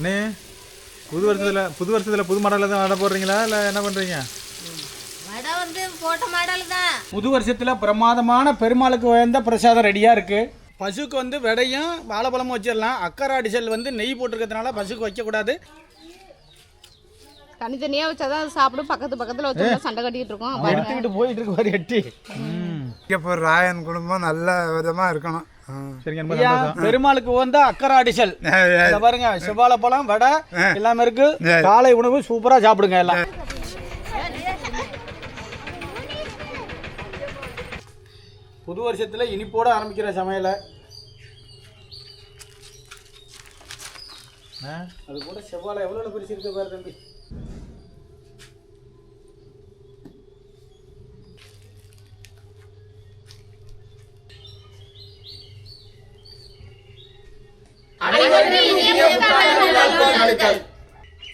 அண்ணே புது வருஷத்துல புது வருஷத்துல புது மாடலில் தான் ஆட போடுறீங்களா? இல்லை என்ன பண்ணுறீங்க வடை வந்து போட்ட மாடல் தான். புது வருஷத்தில் பிரமாதமான பெருமாளுக்கு உயர்ந்த பிரசாதம் ரெடியாக இருக்குது பசுக்கு வந்து விடையும் வாழைப்பழமும் வச்சிடலாம். அக்கறை அடிசல் வந்து நெய் போட்டிருக்கிறதுனால பசுக்கு வைக்கக்கூடாது. தனித்தனியாக வச்சாதான் அது சாப்பிடும். பக்கத்து பக்கத்தில் வச்சு சண்டை கட்டிக்கிட்டு இருக்கோம். எடுத்துக்கிட்டு போயிட்டு இருக்கு எட்டி. இப்போ ராயன் குடும்பம் நல்ல விதமாக இருக்கணும். சரிங்க பெருமாளுக்கு உயர்ந்த அக்கறை அடிசல் பாருங்க செவ்வாழைப்பழம் வடை எல்லாமே இருக்கு. காலை உணவு சூப்பராக சாப்பிடுங்க எல்லாம். புது வருஷத்தில் இனிப்போட ஆரம்பிக்கிற சமையலை. அது கூட செவ்வாழை எவ்வளோ பிரிச்சு இருக்கு பாரு தம்பி.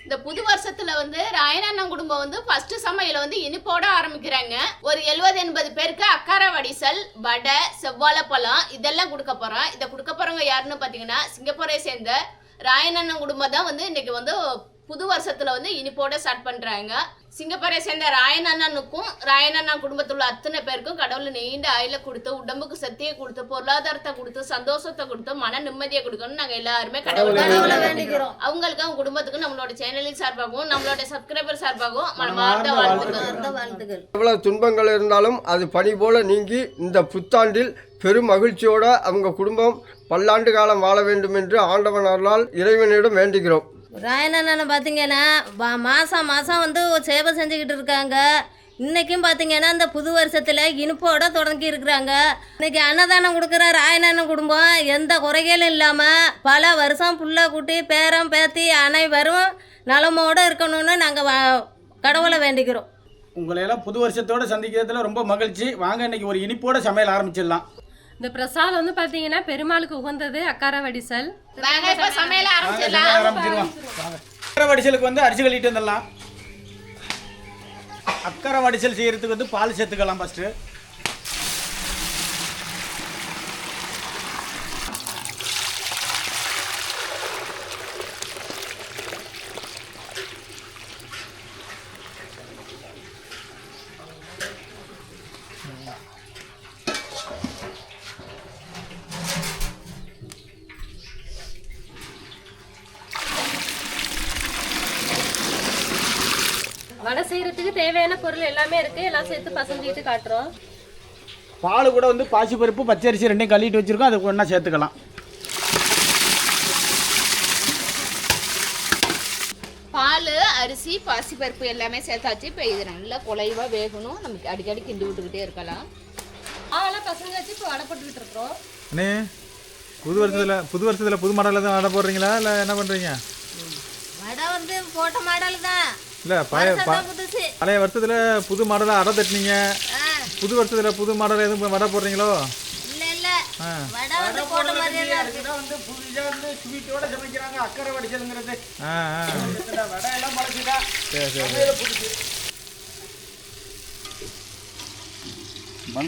இந்த புது வருஷத்துல வந்து ராயனண்ணன் குடும்பம் வந்து ஃபர்ஸ்ட் சமையல வந்து இனிப்போட ஆரம்பிக்கிறாங்க. ஒரு எழுபது எண்பது பேருக்கு அக்கார வடிசல் வடை செவ்வாழைப்பழம் இதெல்லாம் கொடுக்க போறோம். இதை கொடுக்க போறவங்க யாருன்னு பாத்தீங்கன்னா சிங்கப்பூரை சேர்ந்த ராயனண்ணன் குடும்பம் தான் வந்து இன்னைக்கு வந்து புது வருஷத்துல வந்து இனிப்போட ஸ்டார்ட் பண்றாங்க. சிங்கப்பூரை சேர்ந்த ராயன் அண்ணனுக்கும் ராயன் அண்ணா குடும்பத்தில் உள்ள அத்தனை பேருக்கும் கடவுள் நீண்ட ஆயில கொடுத்து உடம்புக்கு சக்தியை கொடுத்து பொருளாதாரத்தை கொடுத்து சந்தோஷத்தை கொடுத்து மன நிம்மதியை கொடுக்கணும்னு நாங்க எல்லாருமே கடவுள் அவங்களுக்கு அவங்க குடும்பத்துக்கும் நம்மளோட சேனலின் சார்பாகவும் நம்மளோட சப்ஸ்கிரைபர் சார்பாகவும் மனமார்ந்த வாழ்த்துக்கள். எவ்வளவு துன்பங்கள் இருந்தாலும் அது பனி போல நீங்கி இந்த புத்தாண்டில் பெரும் மகிழ்ச்சியோட அவங்க குடும்பம் பல்லாண்டு காலம் வாழ வேண்டும் என்று ஆண்டவன் அருளால் இறைவனிடம் வேண்டுகிறோம். ராயனண்ணனை பார்த்தீங்கன்னா மாதம் மாதம் வந்து ஒரு சேவை செஞ்சுக்கிட்டு இருக்காங்க. இன்றைக்கும் பார்த்தீங்கன்னா இந்த புது வருஷத்தில் இனிப்போட தொடங்கி இருக்கிறாங்க. இன்றைக்கி அன்னதானம் கொடுக்குற ராயனண்ணன் குடும்பம். எந்த குறைகளும் இல்லாமல் பல வருஷம் புள்ள கூட்டி பேரம் பேத்தி அனைவரும் நலமோடு இருக்கணும்னு நாங்கள் கடவுளை வேண்டிக்கிறோம். உங்களை எல்லாம் புது வருஷத்தோட சந்திக்கிறதுல ரொம்ப மகிழ்ச்சி. வாங்க இன்றைக்கி ஒரு இனிப்போட சமையல் ஆரம்பிச்சிடலாம். இந்த பிரசாதம் வந்து பார்த்தீங்கன்னா பெருமாளுக்கு உகந்தது அக்கார வடிசல் அக்கறை வடிசலுக்கு வந்து அரிசி கழிட்டு வந்துடலாம். அக்கறை வடிசல் செய்யறதுக்கு வந்து பால் சேர்த்துக்கலாம் ஃபஸ்ட்டு வடை செய்யறதுக்கு தேவையான பொருள் எல்லாமே இருக்கு. எல்லாம் சேர்த்து பசஞ்சிட்டு காட்டுறோம். பால் கூட வந்து பாசிப்பருப்பு பச்சரிசி ரெண்டையும் கழுவிட்டு வச்சிருக்கோம். அதுக்கு ஒன்றா சேர்த்துக்கலாம். பால் அரிசி பாசிப்பருப்பு எல்லாமே சேர்த்தாச்சு. இப்போ இது நல்லா குலைவா வேகணும். நமக்கு அடிக்கடி கிண்டி விட்டுக்கிட்டே இருக்கலாம். அதெல்லாம் பசங்க வச்சு இப்போ வடை போட்டுக்கிட்டு இருக்கிறோம். அண்ணே புது வருஷத்துல புது வருஷத்துல புது மாடலில் தான் ஆட போடுறீங்களா? இல்லை என்ன பண்ணுறீங்க வடை வந்து போட்ட மாடல் தான். இல்லை பழைய பழைய வருஷத்துல புது மாடலாக அடை தட்டினீங்க. புது வருஷத்துல புது மாடல் எதுவும் வடை போடுறீங்களோ?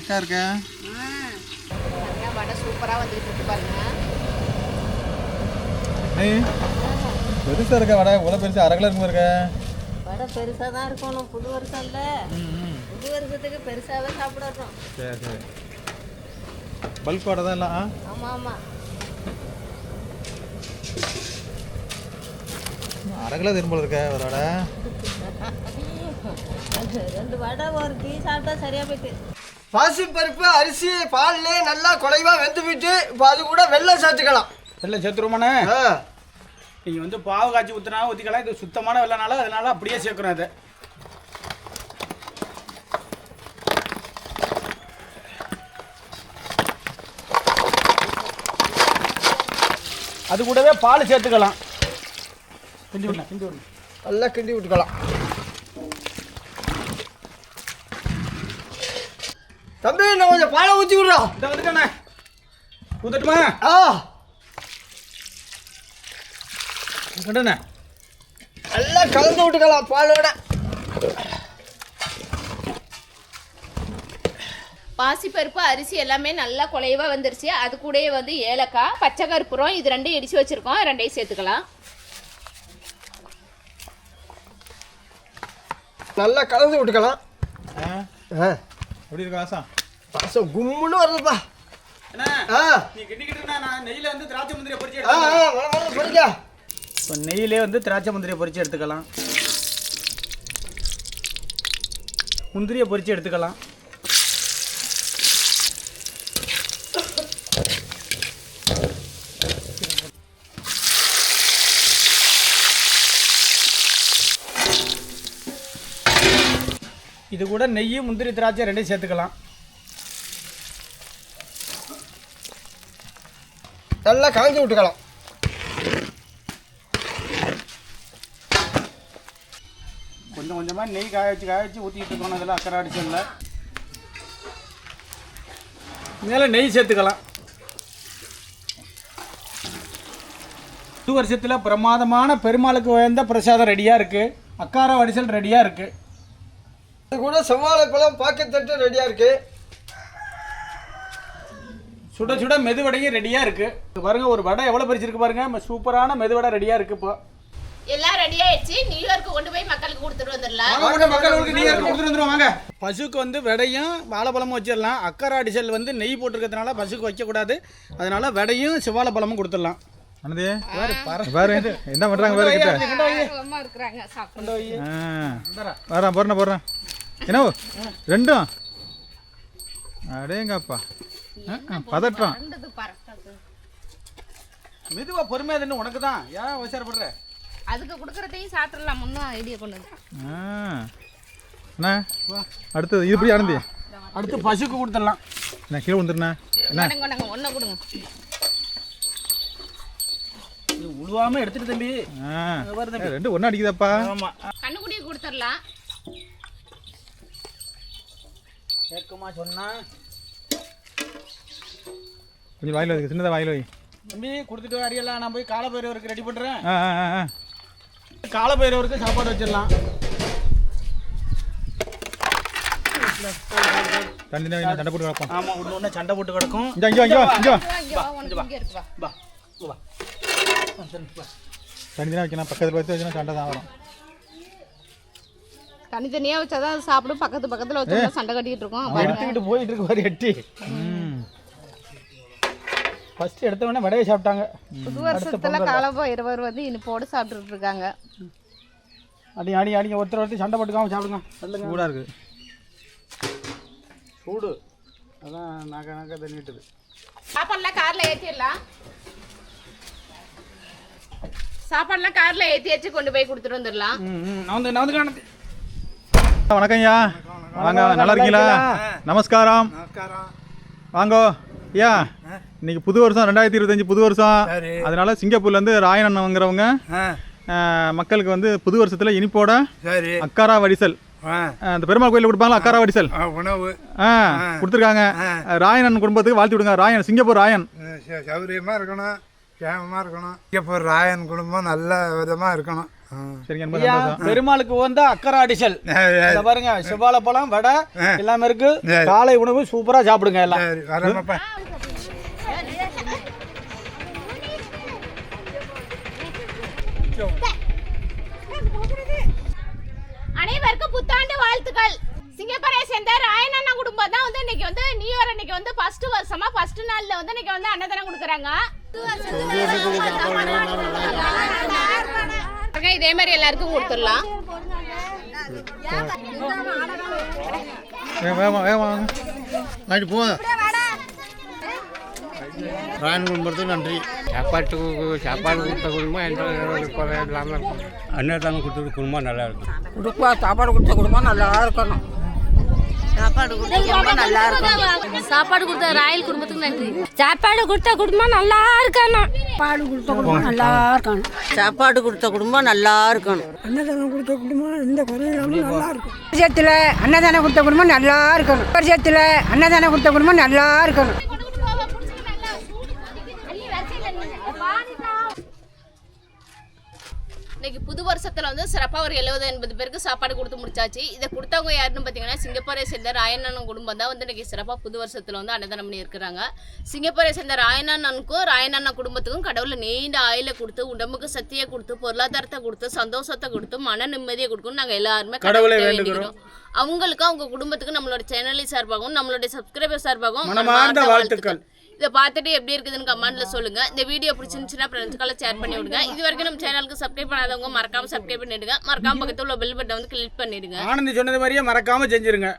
தான் இருக்கு. வடை சூப்பராக வந்துகிட்டு இருக்கு? பாருங்க. பெருசாக இருக்க வடை? இவ்வளோ பெருசு அரை கிலோ இருக்குமா இருக்க? வடை பெருசாக தான் இருக்கணும். புது வருஷம் இல்லை. புது வருஷத்துக்கு பெருசாகவே சாப்பிடணும். சரி சரி. பல்க் வடை தான் ஆ? ஆமாம் ஆமாம் அரை கிலோ திரும்ப இருக்க ஒரு வடை. ரெண்டு வடை ஒரு டீ சாப்பிட்டா சரியாக போயிட்டு. பாசிப்பருப்பு அரிசி பால்ல நல்லா குறைவா வெந்து விட்டு இப்போ அது கூட வெள்ளம் சேர்த்துக்கலாம். வெள்ளம் சேர்த்துருமாண்ணே ஆ. நீங்கள் வந்து பாவு காய்ச்சி ஊற்றினா ஊற்றிக்கலாம் இது சுத்தமான வெள்ளனால அதனால அப்படியே சேர்க்குறோம் அதை. அது கூடவே பால் சேர்த்துக்கலாம். கிண்டி விடலாம் கிண்டி விடலாம். நல்லா கிண்டி விட்டுக்கலாம். தம்பி நான் கொஞ்சம் பாலை ஊற்றி விடுறோம் இந்த வந்துட்டேண்ணே ஊற்றட்டுமா ஆ. நல்லா கலந்து விட்டுக்கலாம் பாலோட. பாசிப்பருப்பு அரிசி எல்லாமே நல்லா குலைவாக வந்துருச்சு. அது கூடயே வந்து ஏலக்காய் பச்சை கருப்புறம் இது ரெண்டையும் இடித்து வச்சுருக்கோம். ரெண்டையும் சேர்த்துக்கலாம். நல்லா கலந்து விட்டுக்கலாம். ஆ? எப்படி இருக்கு வாசம்? வாசம் கும்முன்னு வருதுப்பா. ஆ. நீ கிட்ட நான் நெய்யில் வந்து திராட்சை முந்திரியை பொறிச்சு ஆ இப்போ நெய்யிலே வந்து திராட்சை முந்திரியை பொறிச்சு எடுத்துக்கலாம். முந்திரியை பொறிச்சு எடுத்துக்கலாம். இது கூட நெய் முந்திரி திராட்சை ரெண்டையும் சேர்த்துக்கலாம். நல்லா காஞ்சி விட்டுக்கலாம். கொஞ்சமாக நெய் காய வச்சு காய வச்சு ஊற்றிட்டு இருக்கணும் அதில் அக்கறை அடிச்சதில் மேலே நெய் சேர்த்துக்கலாம். புது வருஷத்தில் பிரமாதமான பெருமாளுக்கு உயர்ந்த பிரசாதம் ரெடியாக இருக்குது அக்கார வடிசல் ரெடியாக இருக்குது இது கூட செவ்வாழைப்பழம் பாக்கெத்தட்டு ரெடியாக இருக்கு. சுட சுட மெதுவடையும் ரெடியாக இருக்குது பாருங்கள் ஒரு வடை எவ்வளோ பறிச்சிருக்கு பாருங்கள் சூப்பரான மெதுவடை ரெடியாக இருக்குது இப்போ. ரெடி ஆயிடுச்சு நியூயார்க்கு கொண்டு போய் மக்களுக்கு கொடுத்துட்டு வந்துடலாம். மக்களுக்கு நீங்க கொடுத்துட்டு வாங்க. பசுக்கு வந்து விடையும் வாழைப்பழமும் வச்சிடலாம். அக்கறை அடிசல் வந்து நெய் போட்டிருக்கிறதுனால பசுக்கு வைக்கக்கூடாது அதனால விடையும் செவ்வாழைப்பழமும் கொடுத்துடலாம். என்ன பண்றாங்க கிட்ட? ஆ வரேன் போறேன் போடுறேன் என்ன ரெண்டும்? அடேங்கப்பா. பதட்டம் மெதுவா பொறுமையா உனக்கு தான் ஏன் அவசரப்படுற? அதுக்கு கொடுக்குறதையும் சாப்பிட்றலாம் முன்னும் ஐடியா கொண்டு வந்து. ஆ. அண்ணா அடுத்தது இது இப்படி அனந்தி அடுத்து பசுக்கு கொடுத்துடலாம். நான் கீழே வந்துருண்ணா என்ன கொண்டாங்க ஒன்றை கொடுங்க. இது உழுவாம எடுத்துட்டு தம்பி. ரெண்டும் ஒன்றா அடிக்குதாப்பா. ஆமா. கண்ணுக்குடியை கொடுத்துடலாம். கேட்குமா சொன்னா? கொஞ்சம் வாயில் சின்னதாக வாயில் வை. தம்பி கொடுத்துட்டு வரையலாம் நான் போய் காலப்பயிரவருக்கு ரெடி பண்றேன். ஆ ஆ ஆ, ஆ காலப்பயிரவருக்கு சாப்பாடு வச்சிடலாம். சண்டை போட்டு ஆமா ஒன்று சண்டை போட்டு கிடக்கும். இங்கே இங்கே இங்கே இங்கே. இங்கே வா உனக்கு இங்கே இருக்குவா வா. வா ஆ, சரி, வா. தண்ணி தான் வைக்கணும். பக்கத்தில் வச்சுனா சண்டை தான் வரும். தனித்தனியாக வச்சாதான் சாப்பிடும். பக்கத்து பக்கத்தில் வச்சோம்னா சண்டை கட்டிக்கிட்டு இருக்கோம். எடுத்துக்கிட்டு போயிட்டு இருக்கு பாரு எட்டி. ம். ஃபர்ஸ்ட் எடுத்த உடனே வடையை சாப்பிட்டாங்க. புது வருஷத்துல காலப்பா இருவர் வந்து இனிப்போடு சாப்பிட்டுட்டு இருக்காங்க அடி அடி அடிங்க ஒருத்தர் ஒருத்தர் சண்டை போட்டுக்காம சாப்பிடுங்க. சொல்லுங்க. சூடாக இருக்குது சூடு. அதான் நாக்க நாக்க தண்ணிட்டுது சாப்பாடுலாம் கார்ல ஏற்றிடலாம் சாப்பாடுலாம் கார்ல ஏற்றி வச்சு கொண்டு போய் கொடுத்துட்டு வந்துடலாம். ம் ம். நான் வந்து நான் வந்து காணது வணக்கம் ஐயா. வாங்க நல்லா இருக்கீங்களா? நமஸ்காரம். நமஸ்காரம். வாங்கோ ஐயா. இன்னைக்கு புது வருஷம் ரெண்டாயிரத்தி இருபத்தஞ்சு புது வருஷம். அதனால சிங்கப்பூர்லேருந்து ராயனண்ணங்கிறவங்க ஆ. அஹ், மக்களுக்கு வந்து புது வருஷத்தில் இனிப்போட அக்காரா வடிசல். அந்த பெருமாள் கோயிலில் கொடுப்பாங்களா அக்காரா வடிசல். உணவு. ஆ கொடுத்துருக்காங்க. ராயனன் குடும்பத்துக்கு வாழ்த்து விடுங்க. ராயன் சிங்கப்பூர் ராயன். ஆ, ச- சௌகரியமா இருக்கணும் கேமமாக இருக்கணும். இப்போ ராயன் குடும்பம் நல்ல விதமாக இருக்கணும். பெருமாளுக்கு வந்த அக்கறை அடிசல் பாருங்க செவ்வாழைப்பழம் வடை எல்லாமே இருக்கு. காலை உணவு சூப்பரா சாப்பிடுங்க எல்லாம் சரி வரமாப்பா அனைவருக்கும் புத்தாண்டு வாழ்த்துக்கள். சிங்கப்பூரை சேர்ந்த ராயனண்ணா குடும்பம் தான் வந்து இன்னைக்கு வந்து நியூ இயர் இன்னைக்கு வந்து ஃபர்ஸ்ட் வருஷமா ஃபர்ஸ்ட் நாள்ல வந்து இன்னைக்கு வந்து அன்னதானம் கொடுக்குறாங்க. இதே மாதிரி எல்லாருக்கும் கொடுத்துடலாம். குடும்பத்துக்கு நன்றி. சாப்பாட்டுக்கு சாப்பாடு கொடுத்த குடும்பம் எந்த குறை இல்லாமல் இருக்கும் அன்னதானம் கொடுத்த குடும்பம் நல்லா இருக்கும். கொடுப்பா சாப்பாடு கொடுத்த குடும்பம் நல்லா இருக்கணும். சாப்பாடு கொடுத்த குடும்பம் நல்லா இருக்கணும். சாப்பாடு கொடுத்த ராயல் குடும்பத்துக்கு நன்றி. சாப்பாடு கொடுத்த குடும்பம் நல்லா இருக்கணும். சாப்பாடு கொடுத்த குடும்பம் நல்லா இருக்கணும். சாப்பாடு கொடுத்த குடும்பம் நல்லா இருக்கணும். அன்னதானம் கொடுத்த குடும்பம் எந்த குறையும் நல்லா இருக்கும் வருஷத்துல அன்னதானம் கொடுத்த குடும்பம் நல்லா இருக்கணும். வருஷத்துல அன்னதானம் கொடுத்த குடும்பம் நல்லா இருக்கணும். இன்னைக்கு புது வருஷத்துல வந்து சிறப்பா ஒரு எழுபது எண்பது பேருக்கு சாப்பாடு கொடுத்து முடிச்சாச்சு. இதை கொடுத்தவங்க யாருன்னு பார்த்தீங்கன்னா சிங்கப்பூரை சேர்ந்த ராயண்ணன் குடும்பம் தான் வந்து இன்னைக்கு சிறப்பா புது வருஷத்துல வந்து அன்னதானம் பண்ணி இருக்கிறாங்க சிங்கப்பூரை சேர்ந்த ராயண்ணனுக்கும் ராயண்ணா குடும்பத்துக்கும் கடவுளை நீண்ட ஆயில கொடுத்து உடம்புக்கு சக்தியை கொடுத்து பொருளாதாரத்தை கொடுத்து சந்தோஷத்தை கொடுத்து மன நிம்மதியை கொடுக்கணும் நாங்க எல்லாருமே கடவுளை வேண்டுகிறோம். அவங்களுக்கும் அவங்க குடும்பத்துக்கு நம்மளோட சேனலின் சார்பாகவும் நம்மளுடைய சப்ஸ்கிரைபர் சார்பாகவும் வாழ்த்துக்கள். இதை பார்த்துட்டு எப்படி இருக்குதுன்னு கமெண்ட்ல சொல்லுங்க. இந்த வீடியோ பிடிச்சிருந்துச்சுன்னா ஃப்ரெண்ட்ஸ்க்கெல்லாம் ஷேர் பண்ணி விடுங்க. இது வரைக்கும் நம்ம சேனலுக்கு சப்ஸ்கிரைப் பண்ணாதவங்க மறக்காம சப்ஸ்கிரைப் பண்ணிடுங்க. மறக்காம பக்கத்துல உள்ள பெல் பட்டன் வந்து கிளிக் பண்ணிடுங்க. ஆனந்த் சொன்னது மாதிரியே மறக்காமல் செஞ்சிருங்க.